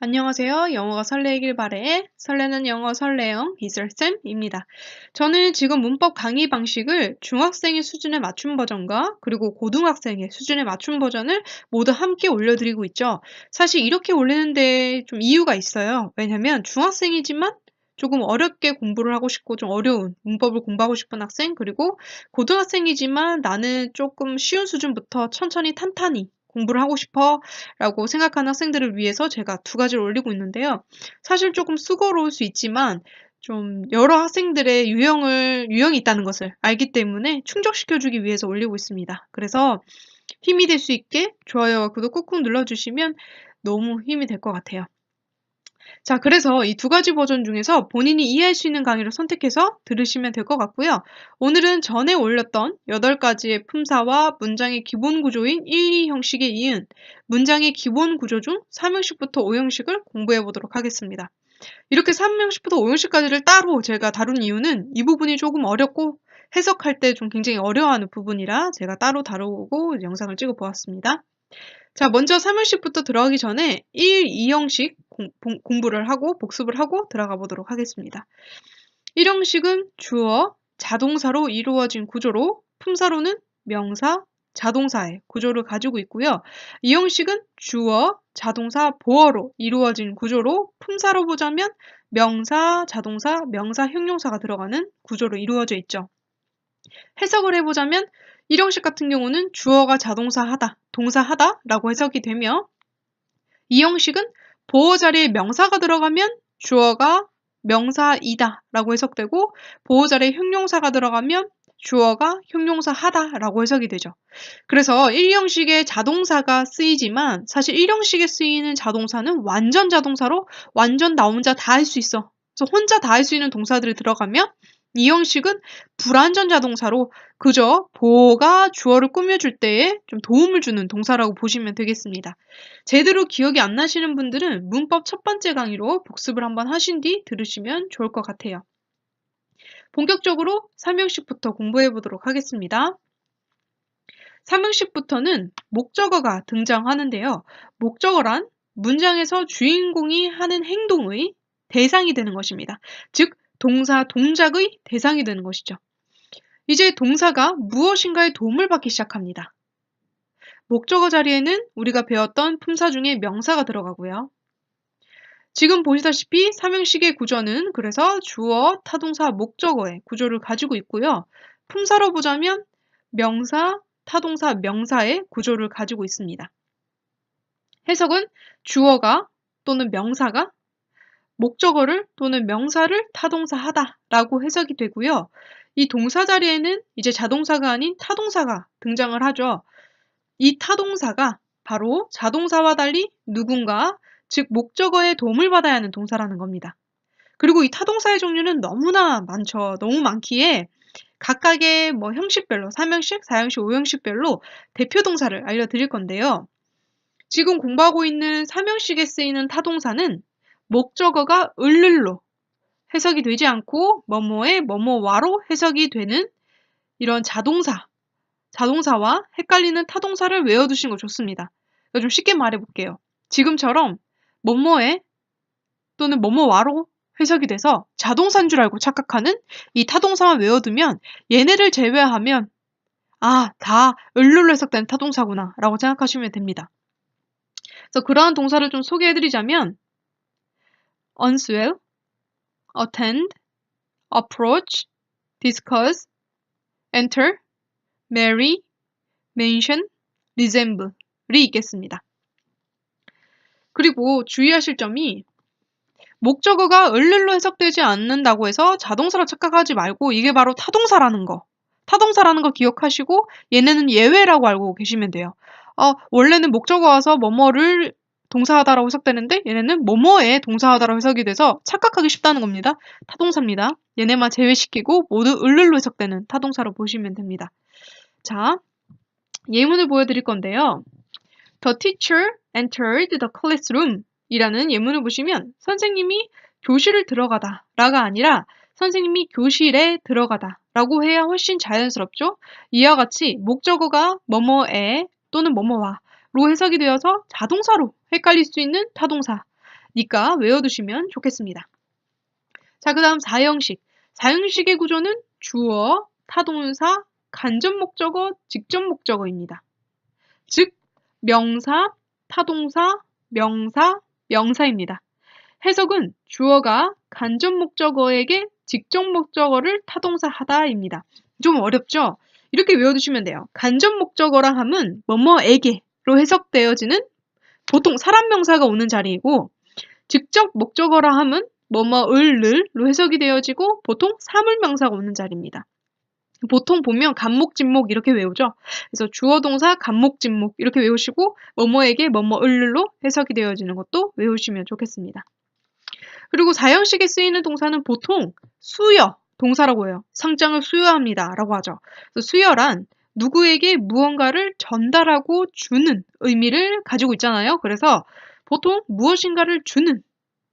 안녕하세요. 영어가 설레길 바래. 설레는 영어 설레영 이슬쌤입니다. 저는 지금 문법 강의 방식을 중학생의 수준에 맞춘 버전과 그리고 고등학생의 수준에 맞춘 버전을 모두 함께 올려드리고 있죠. 사실 이렇게 올리는데 좀 이유가 있어요. 왜냐면 중학생이지만 조금 어렵게 공부를 하고 싶고 좀 어려운 문법을 공부하고 싶은 학생 그리고 고등학생이지만 나는 조금 쉬운 수준부터 천천히 탄탄히 공부를 하고 싶어 라고 생각하는 학생들을 위해서 제가 두 가지를 올리고 있는데요. 사실 조금 수고로울 수 있지만 좀 여러 학생들의 유형을, 유형이 있다는 것을 알기 때문에 충족시켜주기 위해서 올리고 있습니다. 그래서 힘이 될 수 있게 좋아요와 구독 꾹꾹 눌러주시면 너무 힘이 될 것 같아요. 자, 그래서 이 두 가지 버전 중에서 본인이 이해할 수 있는 강의를 선택해서 들으시면 될 것 같고요. 오늘은 전에 올렸던 8가지의 품사와 문장의 기본 구조인 1, 2 형식에 이은 문장의 기본 구조 중 3형식부터 5형식을 공부해 보도록 하겠습니다. 이렇게 3형식부터 5형식까지를 따로 제가 다룬 이유는 이 부분이 조금 어렵고 해석할 때 좀 굉장히 어려워하는 부분이라 제가 따로 다루고 영상을 찍어 보았습니다. 자, 먼저 3형식부터 들어가기 전에 1, 2형식 공, 부를 하고 복습을 하고 들어가 보도록 하겠습니다. 1형식은 주어, 자동사로 이루어진 구조로 품사로는 명사, 자동사의 구조를 가지고 있고요. 이 형식은 주어, 자동사, 보어로 이루어진 구조로 품사로 보자면 명사, 자동사, 명사, 형용사가 들어가는 구조로 이루어져 있죠. 해석을 해보자면 1형식 같은 경우는 주어가 자동사 하다, 동사 하다 라고 해석이 되며 이 형식은 보호 자리에 명사가 들어가면 주어가 명사이다 라고 해석되고 보호 자리에 형용사가 들어가면 주어가 형용사 하다 라고 해석이 되죠. 그래서 1형식의 자동사가 쓰이지만 사실 1형식에 쓰이는 자동사는 완전 자동사로 완전 나 혼자 다 할 수 있어. 그래서 혼자 다 할 수 있는 동사들이 들어가면 이 형식은 불완전 자동사로 그저 보호가 주어를 꾸며줄 때에 좀 도움을 주는 동사라고 보시면 되겠습니다. 제대로 기억이 안 나시는 분들은 문법 첫 번째 강의로 복습을 한번 하신 뒤 들으시면 좋을 것 같아요. 본격적으로 3형식부터 공부해 보도록 하겠습니다. 3형식부터는 목적어가 등장하는데요. 목적어란 문장에서 주인공이 하는 행동의 대상이 되는 것입니다. 즉, 동사, 동작의 대상이 되는 것이죠. 이제 동사가 무엇인가의 도움을 받기 시작합니다. 목적어 자리에는 우리가 배웠던 품사 중에 명사가 들어가고요. 지금 보시다시피 삼형식의 구조는 그래서 주어, 타동사, 목적어의 구조를 가지고 있고요. 품사로 보자면 명사, 타동사, 명사의 구조를 가지고 있습니다. 해석은 주어가 또는 명사가 목적어를 또는 명사를 타동사 하다 라고 해석이 되고요. 이 동사 자리에는 이제 자동사가 아닌 타동사가 등장을 하죠. 이 타동사가 바로 자동사와 달리 누군가, 즉 목적어의 도움을 받아야 하는 동사라는 겁니다. 그리고 이 타동사의 종류는 너무나 많죠. 너무 많기에 각각의 뭐 형식별로 3형식, 4형식, 5형식별로 대표 동사를 알려드릴 건데요. 지금 공부하고 있는 3형식에 쓰이는 타동사는 목적어가 을를로 해석이 되지 않고 뭐뭐의 뭐뭐와로 해석이 되는 이런 자동사, 자동사와 헷갈리는 타동사를 외워두시는 거 좋습니다. 좀 쉽게 말해볼게요. 지금처럼 뭐뭐에 또는 뭐뭐와로 해석이 돼서 자동사인 줄 알고 착각하는 이 타동사만 외워두면 얘네를 제외하면 아, 다 을룰로 해석된 타동사구나 라고 생각하시면 됩니다. 그래서 그러한 동사를 좀 소개해드리자면 unswell, attend, approach, discuss, enter, marry, mention, resemble이 있겠습니다. 그리고 주의하실 점이 목적어가 을를로 해석되지 않는다고 해서 자동사로 착각하지 말고 이게 바로 타동사라는 거. 타동사라는 거 기억하시고 얘네는 예외라고 알고 계시면 돼요. 어, 원래는 목적어 와서 뭐뭐를 동사하다라고 해석되는데 얘네는 뭐뭐에 동사하다라고 해석이 돼서 착각하기 쉽다는 겁니다. 타동사입니다. 얘네만 제외시키고 모두 을를로 해석되는 타동사로 보시면 됩니다. 자, 예문을 보여드릴 건데요. The teacher entered the classroom 이라는 예문을 보시면 선생님이 교실을 들어가다 라가 아니라 선생님이 교실에 들어가다 라고 해야 훨씬 자연스럽죠? 이와 같이 목적어가 뭐뭐에 또는 뭐뭐와 로 해석이 되어서 자동사로 헷갈릴 수 있는 타동사. 니까 외워두시면 좋겠습니다. 자, 그 다음 4형식. 4형식의 구조는 주어, 타동사, 간접 목적어, 직접 목적어입니다. 즉, 명사, 타동사, 명사, 명사입니다. 해석은 주어가 간접 목적어에게 직접 목적어를 타동사하다입니다. 좀 어렵죠? 이렇게 외워두시면 돼요. 간접 목적어라 함은 뭐뭐에게로 해석되어지는 보통 사람 명사가 오는 자리이고 직접 목적어라 함은 뭐뭐을를로 해석이 되어지고 보통 사물 명사가 오는 자리입니다. 보통 보면 간목, 진목 이렇게 외우죠. 그래서 주어, 동사, 간목, 진목 이렇게 외우시고 뭐뭐에게 뭐뭐을를로 해석이 되어지는 것도 외우시면 좋겠습니다. 그리고 사형식에 쓰이는 동사는 보통 수여 동사라고 해요. 상장을 수여합니다. 라고 하죠. 수여란 누구에게 무언가를 전달하고 주는 의미를 가지고 있잖아요. 그래서 보통 무엇인가를 주는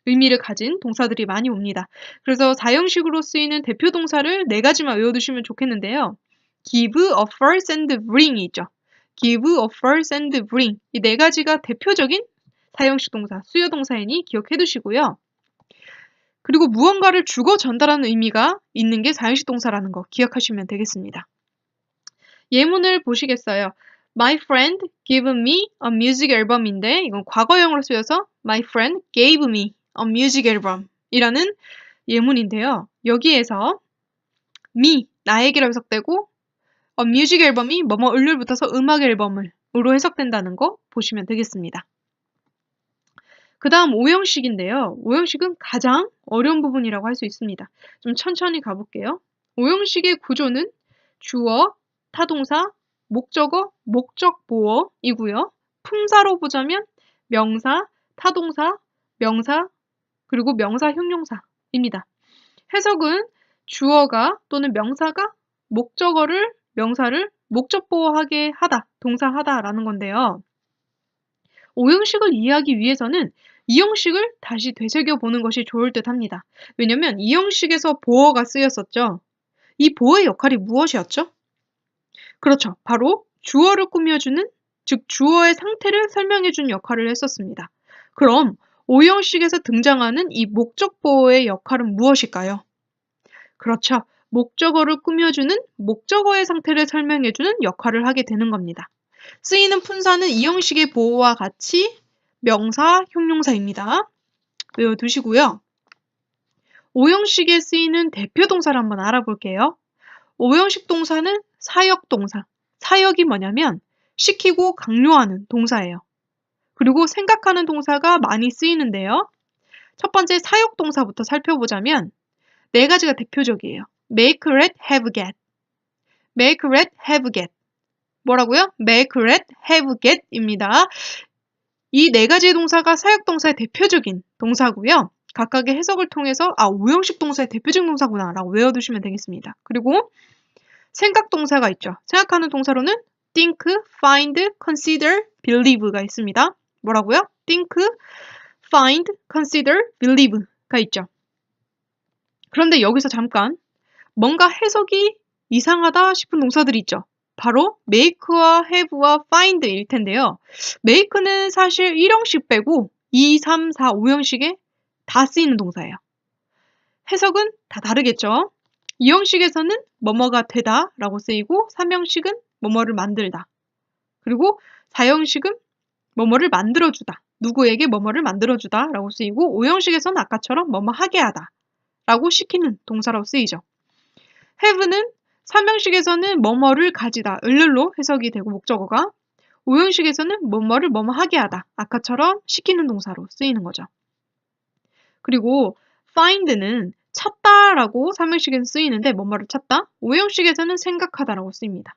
의미를 가진 동사들이 많이 옵니다. 그래서 사형식으로 쓰이는 대표 동사를 네 가지만 외워두시면 좋겠는데요. give, offer, send, bring이 있죠. give, offer, send, bring 이 네 가지가 대표적인 사형식 동사, 수요 동사이니 기억해 두시고요. 그리고 무언가를 주고 전달하는 의미가 있는 게 사형식 동사라는 거 기억하시면 되겠습니다. 예문을 보시겠어요. My friend gave me a music album인데 이건 과거형으로 쓰여서 My friend gave me a music album 이라는 예문인데요. 여기에서 me, 나에게로 해석되고 a music album이 뭐뭐 을를 붙어서 음악 앨범을로 해석된다는 거 보시면 되겠습니다. 그 다음 오형식인데요. 오형식은 가장 어려운 부분이라고 할 수 있습니다. 좀 천천히 가볼게요. 오형식의 구조는 주어, 타동사, 목적어, 목적보어이고요. 품사로 보자면 명사, 타동사, 명사, 그리고 명사, 형용사입니다. 해석은 주어가 또는 명사가 목적어를, 명사를 목적보호하게 하다, 동사하다라는 건데요. 오형식을 이해하기 위해서는 이 형식을 다시 되새겨 보는 것이 좋을 듯 합니다. 왜냐면 이 형식에서 보어가 쓰였었죠. 이 보어의 역할이 무엇이었죠? 그렇죠. 바로 주어를 꾸며주는, 즉 주어의 상태를 설명해주는 역할을 했었습니다. 그럼 오형식에서 등장하는 이 목적 보어의 역할은 무엇일까요? 그렇죠. 목적어를 꾸며주는 목적어의 상태를 설명해주는 역할을 하게 되는 겁니다. 쓰이는 품사는 이 형식의 보호와 같이 명사, 형용사입니다. 외워두시고요. 오형식에 쓰이는 대표 동사를 한번 알아볼게요. 오형식 동사는 사역 동사. 사역이 뭐냐면 시키고 강요하는 동사예요. 그리고 생각하는 동사가 많이 쓰이는데요. 첫 번째 사역 동사부터 살펴보자면 네 가지가 대표적이에요. make, read, have, get. make, read, have, get. 뭐라고요? make, read, have, get입니다. 이 네 가지의 동사가 사역 동사의 대표적인 동사고요. 각각의 해석을 통해서 아 오형식 동사의 대표적 동사구나라고 외워두시면 되겠습니다. 그리고 생각 동사가 있죠. 생각하는 동사로는 think, find, consider, believe가 있습니다. 뭐라고요? think, find, consider, believe가 있죠. 그런데 여기서 잠깐 뭔가 해석이 이상하다 싶은 동사들이 있죠. 바로 make와 have와 find일 텐데요. make는 사실 1형식 빼고 2, 3, 4, 5형식에 다 쓰이는 동사예요. 해석은 다 다르겠죠. 2형식에서는 뭐뭐가 되다 라고 쓰이고 3형식은 뭐뭐를 만들다. 그리고 4형식은 뭐뭐를 만들어주다. 누구에게 뭐뭐를 만들어주다 라고 쓰이고 5형식에서는 아까처럼 뭐뭐 하게 하다 라고 시키는 동사라고 쓰이죠. have는 3형식에서는 뭐뭐를 가지다, 을를로 해석이 되고 목적어가 5형식에서는 뭐뭐를 뭐뭐 하게 하다, 아까처럼 시키는 동사로 쓰이는 거죠. 그리고 find는 찾다라고 3형식에서 쓰이는데 뭐뭐를 찾다, 5형식에서는 생각하다라고 쓰입니다.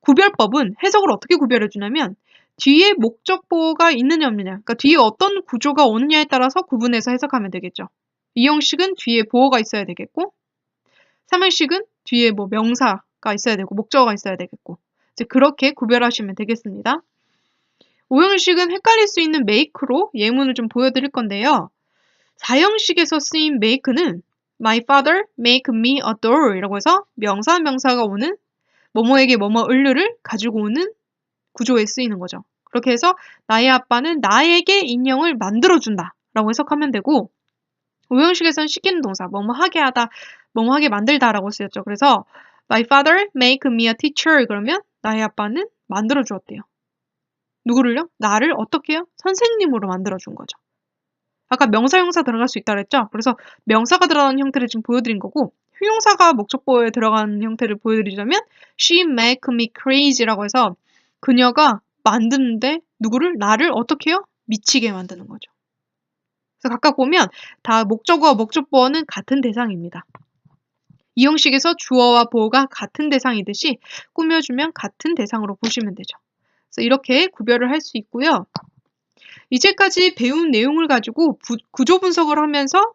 구별법은 해석을 어떻게 구별해 주냐면 뒤에 목적보호가 있느냐 없느냐, 그러니까 뒤에 어떤 구조가 오느냐에 따라서 구분해서 해석하면 되겠죠. 이 형식은 뒤에 보호가 있어야 되겠고, 3형식은 뒤에 뭐 명사가 있어야 되고 목적어가 있어야 되겠고 이제 그렇게 구별하시면 되겠습니다. 5형식은 헷갈릴 수 있는 make로 예문을 좀 보여드릴 건데요. 4형식에서 쓰인 make는 my father make me a doll 이라고 해서 명사 명사가 오는 뭐뭐에게 뭐뭐 을류를 가지고 오는 구조에 쓰이는 거죠. 그렇게 해서 나의 아빠는 나에게 인형을 만들어준다. 라고 해석하면 되고, 오형식에서는 시키는 동사, 뭐뭐 하게 하다, 뭐뭐 하게 만들다 라고 쓰였죠. 그래서 My father make me a teacher 그러면 나의 아빠는 만들어 주었대요. 누구를요? 나를 어떻게 해요? 선생님으로 만들어 준 거죠. 아까 명사 형사 들어갈 수 있다 그랬죠? 그래서 명사가 들어가는 형태를 지금 보여드린 거고 형용사가 목적보에 들어가는 형태를 보여드리자면 she make me crazy라고 해서 그녀가 만드는데 누구를? 나를 어떻게 해요? 미치게 만드는 거죠. 그래서 각각 보면 다 목적어와 목적보어는 같은 대상입니다. 이 형식에서 주어와 보어가 같은 대상이듯이 꾸며주면 같은 대상으로 보시면 되죠. 그래서 이렇게 구별을 할 수 있고요. 이제까지 배운 내용을 가지고 부, 구조 분석을 하면서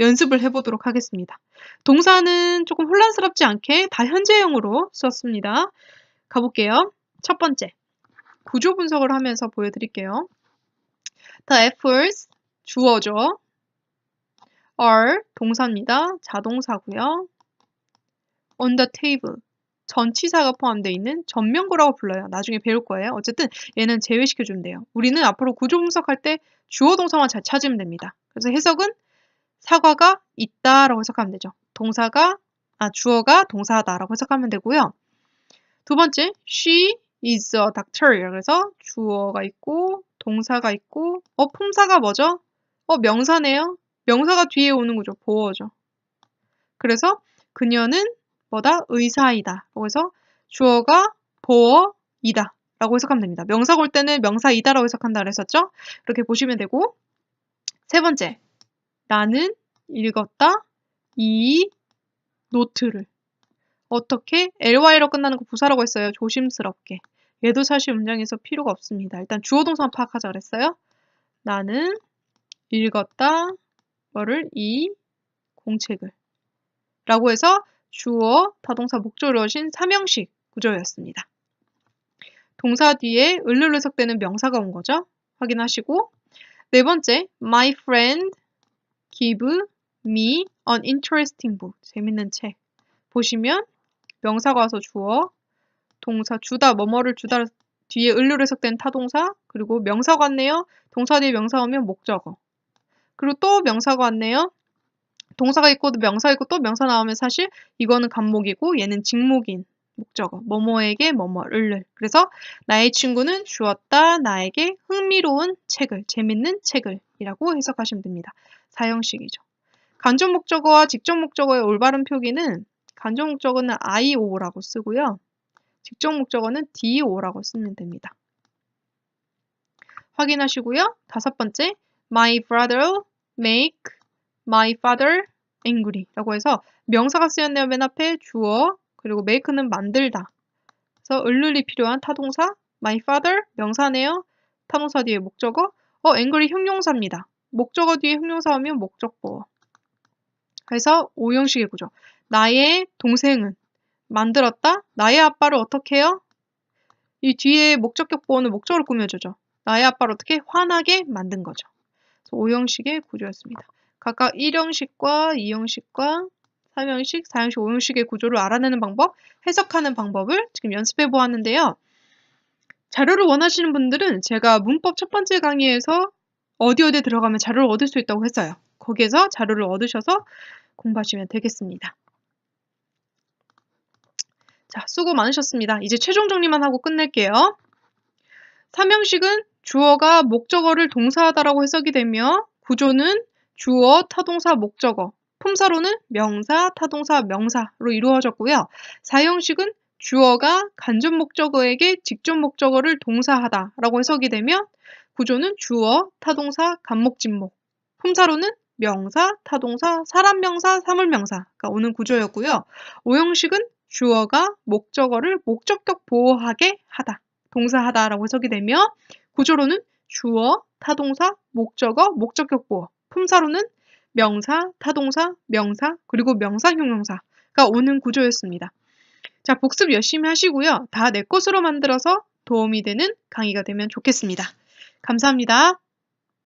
연습을 해보도록 하겠습니다. 동사는 조금 혼란스럽지 않게 다 현재형으로 썼습니다. 가볼게요. 첫 번째, 구조 분석을 하면서 보여드릴게요. The efforts, 주어죠. are, 동사입니다. 자동사고요. on the table, 전치사가 포함되어 있는 전명구라고 불러요. 나중에 배울 거예요. 어쨌든 얘는 제외시켜주면 돼요. 우리는 앞으로 구조 분석할 때 주어 동사만 잘 찾으면 됩니다. 그래서 해석은 사과가 있다라고 해석하면 되죠. 동사가 아 주어가 동사다라고 해석하면 되고요. 두 번째, she is a doctor. 그래서 주어가 있고 동사가 있고 어 품사가 뭐죠? 어 명사네요. 명사가 뒤에 오는 거죠. 보어죠. 그래서 그녀는 뭐다? 의사이다. 그래서 주어가 보어이다. 라고 해석하면 됩니다. 명사가 올 때는 명사이다 라고 해석한다 그랬었죠? 이렇게 보시면 되고 세 번째, 나는 읽었다 이 노트를 어떻게 ly로 끝나는 거 부사라고 했어요. 조심스럽게. 얘도 사실 문장에서 필요가 없습니다. 일단 주어 동사 파악하자 그랬어요. 나는 읽었다 뭐를 이 공책을 라고 해서 주어, 타동사, 목조를 오신 삼형식 구조였습니다. 동사 뒤에 을로 해석되는 명사가 온 거죠. 확인하시고 네 번째, my friend give me an interesting book. 재밌는 책. 보시면 명사가 와서 주어, 동사 주다, 뭐뭐를 주다 뒤에 을로 해석된 타동사, 그리고 명사가 왔네요. 동사 뒤에 명사 오면 목적어. 그리고 또 명사가 왔네요. 동사가 있고 명사 있고 또 명사 나오면 사실 이거는 간목이고 얘는 직목인 목적어. 뭐뭐에게 뭐뭐를. 그래서 나의 친구는 주었다 나에게 흥미로운 책을, 재밌는 책을 이라고 해석하시면 됩니다. 사형식이죠. 간접 목적어와 직접 목적어의 올바른 표기는 간접 목적어는 IO라고 쓰고요. 직접 목적어는 DO라고 쓰면 됩니다. 확인하시고요. 다섯 번째, my brother make my father angry 라고 해서 명사가 쓰였네요. 맨 앞에 주어 그리고 make는 만들다. 그래서 을룰이 필요한 타동사 my father 명사네요. 타동사 뒤에 목적어 어 angry 형용사입니다. 목적어 뒤에 형용사 오면 목적보 그래서 오형식의 구조 나의 동생은 만들었다. 나의 아빠를 어떻게 해요? 이 뒤에 목적격 보호는 목적으로 꾸며주죠. 나의 아빠를 어떻게 화나게 만든 거죠. 오형식의 구조였습니다. 각각 1형식과 2형식과 3형식, 4형식, 5형식의 구조를 알아내는 방법, 해석하는 방법을 지금 연습해 보았는데요. 자료를 원하시는 분들은 제가 문법 첫 번째 강의에서 어디 어디 들어가면 자료를 얻을 수 있다고 했어요. 거기에서 자료를 얻으셔서 공부하시면 되겠습니다. 자, 수고 많으셨습니다. 이제 최종 정리만 하고 끝낼게요. 3형식은 주어가 목적어를 동사하다라고 해석이 되며 구조는 주어, 타동사, 목적어, 품사로는 명사, 타동사, 명사로 이루어졌고요. 사형식은 주어가 간접 목적어에게 직접 목적어를 동사하다라고 해석이 되며 구조는 주어, 타동사, 간목, 진목, 품사로는 명사, 타동사, 사람 명사, 사물 명사가 오는 구조였고요. 오형식은 주어가 목적어를 목적격 보호하게 하다, 동사하다라고 해석이 되며 구조로는 주어, 타동사, 목적어, 목적격 보호, 품사로는 명사, 타동사, 명사, 그리고 명사, 형용사가 오는 구조였습니다. 자, 복습 열심히 하시고요. 다 내 것으로 만들어서 도움이 되는 강의가 되면 좋겠습니다. 감사합니다.